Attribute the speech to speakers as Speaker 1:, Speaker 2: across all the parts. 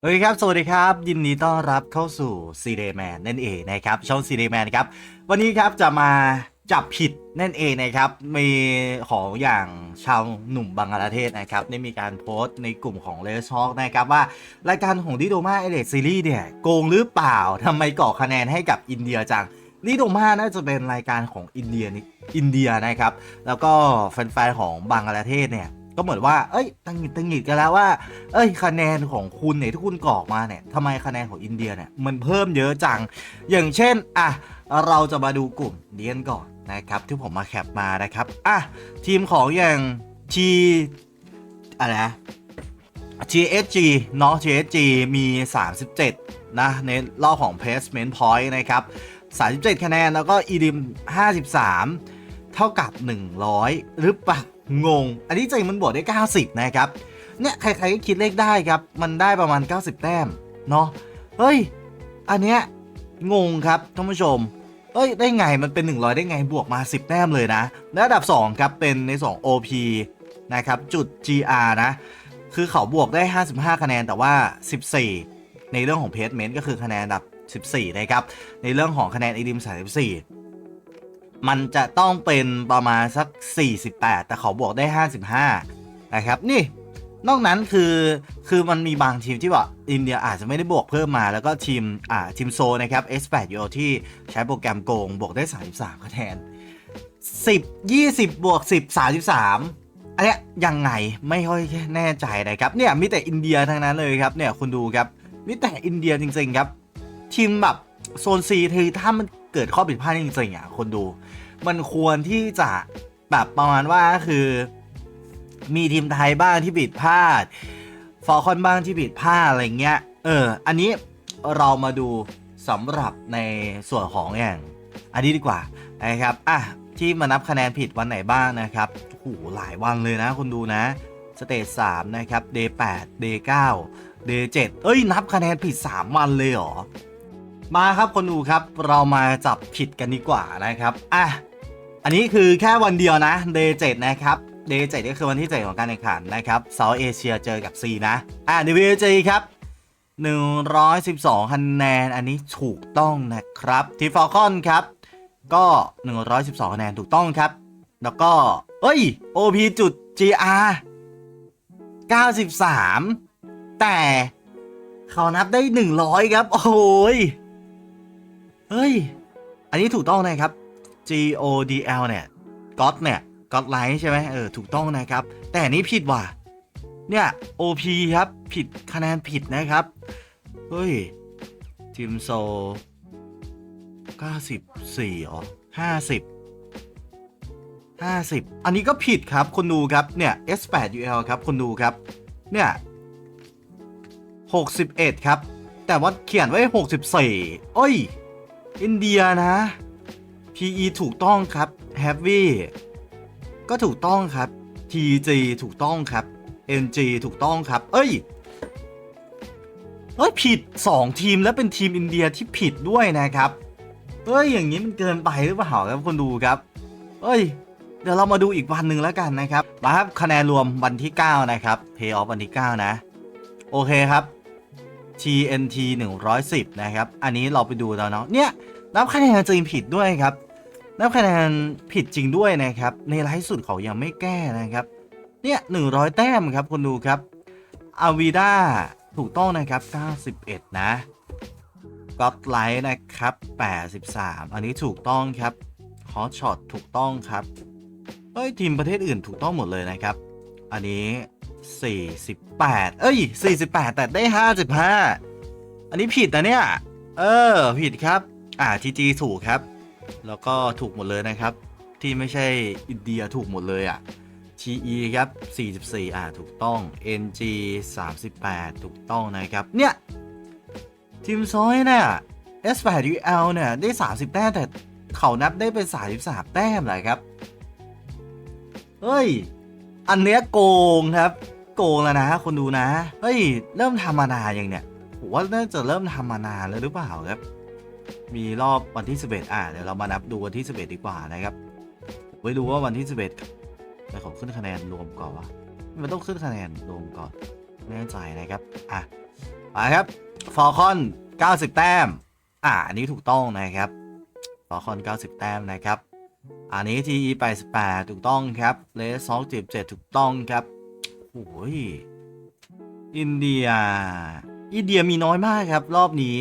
Speaker 1: สวัสดีครับ สวัสดีครับ ยินดีต้อนรับเข้าสู่ซีเดแมนนั่นเองนะครับช่องซีเดแมนครับวันนี้ครับจะมาจับผิดนั่นเองนะครับ มีของอย่างชาวหนุ่มบังกลาเทศนะครับได้มีการโพสต์ในกลุ่มของเลส h อกนะครับว่ารายการของดิโดมาเอเดซีรีส์เนี่ยโกงหรือเปล่าทำไมก่อคะแนนให้กับอินเดียจังดิโดมาน่าจะเป็นรายการของอินเดียอินเดียนะครับ แล้วก็แฟนๆของบังกลาเทศเนี่ย ก็เหมือนว่า เอ้ยตังหงิดตังหงิดกันแล้วว่า เอ้ย คะแนนของคุณเนี่ยที่คุณกรอกมาเนี่ยทำไมคะแนนของอินเดียเนี่ยมันเพิ่มเยอะจัง อย่างเช่น อะ เราจะมาดูกลุ่มเดียนก่อนนะครับที่ผมมาแคปมานะครับ อะ ทีมของอย่างทีอะไรนะ TSG เนาะ TSG มี 37 นะ ในรอบของ placement point นะครับ 37 คะแนน แล้วก็ EDIM 53 เท่ากับ 100 หรือเปล่า งง อันนี้จริงมันบวกได้ 90 นะครับ เนี่ยใครๆก็คิดเลขได้ครับ มันได้ประมาณ 90 แต้ม เนาะ เฮ้ย อันเนี้ยงงครับท่านผู้ชม เอ้ย ได้ไงมันเป็น 100 ได้ไงบวกมา 10 แต้มเลยนะ และอันดับ 2 ครับ เป็นใน 2 OP นะครับจุด GR นะ คือเขาบวกได้ 55 คะแนนแต่ว่า 14 ในเรื่องของเพจเมนต์ก็คือคะแนนอันดับ 14 นะครับ ในเรื่องของคะแนนอีดิม34 มันจะต้องเป็นประมาณสัก 48 แต่เขาบวกได้ 55 นะครับนี่นอกนั้นคือคือมันมีบางทีมที่ว่าอินเดียอาจจะไม่ได้บวกเพิ่มมาแล้วก็ทีมอ่าทีมโซนะครับ S8 u ที่ใช้โปรแกรมโกงบวกได้ 33คะแนน10 20 บวก 10 33 อันเนี้ยยังไงไม่ค่อยแน่ใจนะครับเนี่ยมีแต่อินเดียทั้งนั้นเลยครับเนี่ยคุณดูครับมีแต่อินเดียจริงๆครับ ทีมแบบโซนซีถ้ามัน เกิดข้อผิดพลาดจริงๆอะคนดู มันควรที่จะแบบประมาณว่าคือ มีทีมไทยบ้างที่ผิดพลาดฟอลคอนบ้างที่ผิดพลาดอะไรเงี้ย เออ อันนี้เรามาดูสำหรับในส่วนของอย่างอันนี้ดีกว่านะครับ อะ ที่มานับคะแนนผิดวันไหนบ้างนะครับโอ้โหหลายวันเลยนะคุณดูนะ สเตจ3นะครับ day 8 day 9 day 7เอ้ย นับคะแนนผิด 3 วันเลยเหรอ มาครับคนดูครับเรามาจับผิดกันดีกว่านะครับอะอันนี้คือแค่วันเดียวนะ day 7นะครับ day 7ก็คือวันที่ 7 ของการแข่งขันนะครับเซาท์เอเชียเจอกับ C นะอะ WG ครับ 112คะแนนอันนี้ถูกต้องนะครับทีฟอลคอนครับ ก็ 112คะแนนถูกต้องครับ แล้วก็ เอ้ย OP จุด GR 93 แต่เขานับได้ 100 ครับ โอ้ย เฮ้ย อันนี้ถูกต้องนะครับ GODL เนี่ยก็เนี่ยก็ไลท์ใช่ไหมเออ ถูกต้องนะครับ แต่นนี้ผิดว่ะ เนี่ย OP ครับ ผิดคะแนนผิดนะครับ เฮ้ยทีมโซ94อ๋อ50 50 อันนี้ก็ผิดครับ คนดูครับ เนี่ย S8UL ครับ คนดูครับ เนี่ย 61 ครับ แต่ว่าเขียนไว้ 64 เอ้ย อินเดียนะ PE ถูกต้องครับ Heavy ก็ถูกต้องครับ TG ถูกต้องครับ NG ถูกต้องครับ เอ้ยเฮ้ยผิด 2 ทีมแล้วเป็นทีมอินเดียที่ผิดด้วยนะครับเฮ้ยอย่างนี้มันเกินไปหรือเปล่าครับคนดูครับเฮ้ย เดี๋ยวเรามาดูอีกวันหนึ่งแล้วกันนะครับมาครับคะแนนรวมวันที่ 9 นะครับ Pay off วันที่ 9 นะ โอเคครับ TNT 110 นะครับ อันนี้เราไปดูแล้วเนาะ เนี่ยนับคะแนนจริงผิดด้วยครับ นับคะแนนผิดจริงด้วยนะครับ ในไลฟ์สุดเขายังไม่แก้นะครับ เนี่ย100 แต้มครับคนดูครับอาวีด้าถูกต้องนะครับ 91 นะก็อดไลท์นะครับ 83 อันนี้ถูกต้องครับฮอตช็อตถูกต้องครับเอ้ย ทีมประเทศอื่นถูกต้องหมดเลยนะครับ อันนี้ 48 เอ้ย 48 แต่ได้ 55 อันนี้ผิดนะเนี่ย เออ ผิดครับ อ่าทีจีถูกครับ แล้วก็ถูกหมดเลยนะครับ ที่ไม่ใช่อินเดียถูกหมดเลยอะ TE ครับ 44 อ่า ถูกต้อง NG 38 ถูกต้องนะครับ เนี่ย ทีมซอยเนี่ย S8UL เนี่ย ได้ 30 แต้ม แต่เขานับได้เป็น 33 แต้มเลยครับ เฮ้ย อันเนี้ยโกงครับ โกงแล้วนะคนดูนะ เฮ้ย เริ่มทำมานานยังเนี่ยผมว่าน่าจะเริ่มทำมานานแล้วหรือเปล่าครับ มีรอบวันที่ 11 อะเดี๋ยวเรามานับดูวันที่ 11 ดีกว่านะครับไม่รู้ว่าวันที่ 11แต่ผมขึ้นคะแนนรวมก่อนวะมันต้องขึ้นคะแนนรวมก่อนไม่แน่ใจนะครับอะไปครับฟอลคอน 90 แต้ม อ่าอันนี้ถูกต้องนะครับฟอลคอน 90 แต้มนะครับ อันนี้ TE 88ถูกต้องครับเลส2 7ถูกต้องครับ โอ้ยอินเดีย อินเดียมีน้อยมากครับ รอบนี้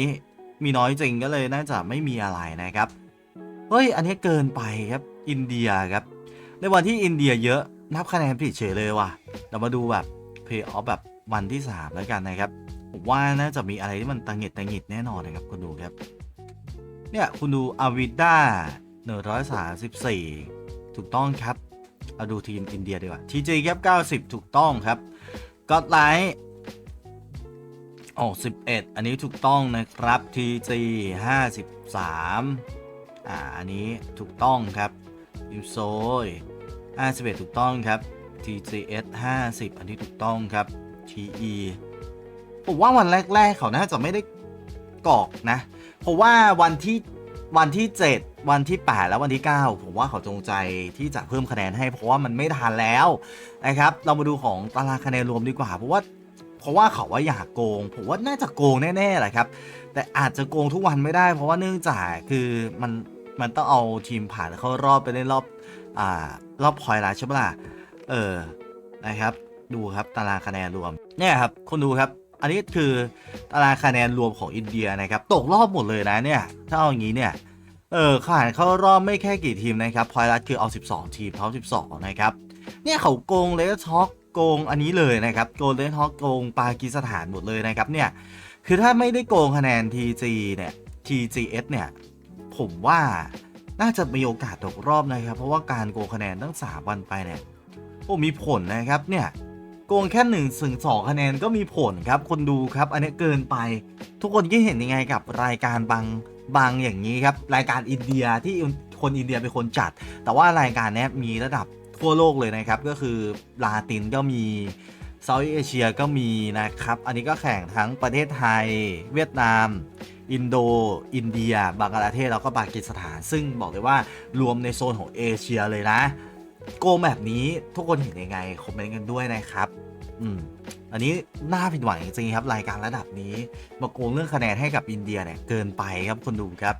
Speaker 1: มีน้อยจริงก็เลยน่าจะไม่มีอะไรนะครับ เฮ้ย อันนี้เกินไปครับ อินเดียครับ ในวันที่อินเดียเยอะนับคะแนนผิดเฉยเลยว่ะ เรามาดูแบบเพย์ออฟแบบวันที่ 3 แล้วกันนะครับผมว่าน่าจะมีอะไรที่มันตังหงิดตังหงิดแน่นอนนะครับคุณดูครับ เนี่ยคุณดูอาวิด้าหนึ่งร้อยสามสิบสี่ถูกต้องครับ เอาดูทีมอินเดียดีกว่าทีจีครับเก้าสิบถูกต้องครับก็ไลท์ออสิบเอ็ดอันนี้ถูกต้องนะครับทีจีห้าสิบสามอ่า อันนี้ถูกต้องครับยูโซยห้าสิบเอ็ถูกต้องครับ TGS 50 อันนี้ถูกต้องครับ TE ผมว่าวันแรก ๆ เขาน่าจะไม่ได้กรอกนะ เพราะว่าวันที่ วันที่ 7 วันที่ 8 แล้ววันที่ 9 ผมว่าเขาจงใจที่จะเพิ่มคะแนนให้เพราะว่ามันไม่ทันแล้วนะครับ เรามาดูของตารางคะแนนรวมดีกว่าเพราะว่าเพราะว่าเขาว่าอยากโกง ผมว่าน่าจะโกงแน่ๆแหละครับ แต่อาจจะโกงทุกวันไม่ได้ เพราะว่าเนื่องจากคือมันมันต้องเอาทีมผ่านเข้ารอบไปเล่นรอบอ่ารอบพอยต์ล้วใช่ปะล่ะเออนะครับ ดูครับตารางคะแนนรวมเนี่ยครับคุณดูครับ อันนี้คือตารางคะแนนรวมของอินเดียนะครับ ตกรอบหมดเลยนะเนี่ย ถ้าเอาอย่างนี้เนี่ย เออผ่านเข้ารอบไม่แค่กี่ทีมนะครับพอยรัตคือเอา 12 ทีมเขา12 นะครับ เนี่ยเขาโกงเลสท็อกโกงอันนี้เลยนะครับโกงเลสท็อกโกงปากีสถานหมดเลยนะครับเนี่ย คือถ้าไม่ได้โกงคะแนน TG เนี่ย TGS เนี่ย ผมว่าน่าจะมีโอกาสตกรอบนะครับ เพราะว่าการโกงคะแนนตั้ง 3 วันไปเนี่ย โอ้มีผลนะครับเนี่ย โกงแค่1นึ่งถึงสองคะแนนก็มีผลครับ คนดูครับ อันนี้เกินไป ทุกคนคิดเห็นยังไงกับรายการบางบางอย่างนี้ครับ รายการอินเดียที่คนอินเดียเป็นคนจัด แต่ว่ารายการนี้มีระดับทั่วโลกเลยนะครับ ก็คือลาตินก็มีเซาท์เอเชียก็มีนะครับ อันนี้ก็แข่งทั้งประเทศไทย เวียดนาม อินโด อินเดีย บังกลาเทศแล้วก็ปากีสถาน ซึ่งบอกเลยว่ารวมในโซนของเอเชียเลยนะ โกแบบนี้ทุกคนเห็นยังไงคอมเมนต์กันด้วยนะครับ อืมอันนี้น่าผิดหวังจริงๆครับรายการระดับนี้ มาโกงเรื่องคะแนนให้กับอินเดียเนี่ยเกินไปครับคนดูครับ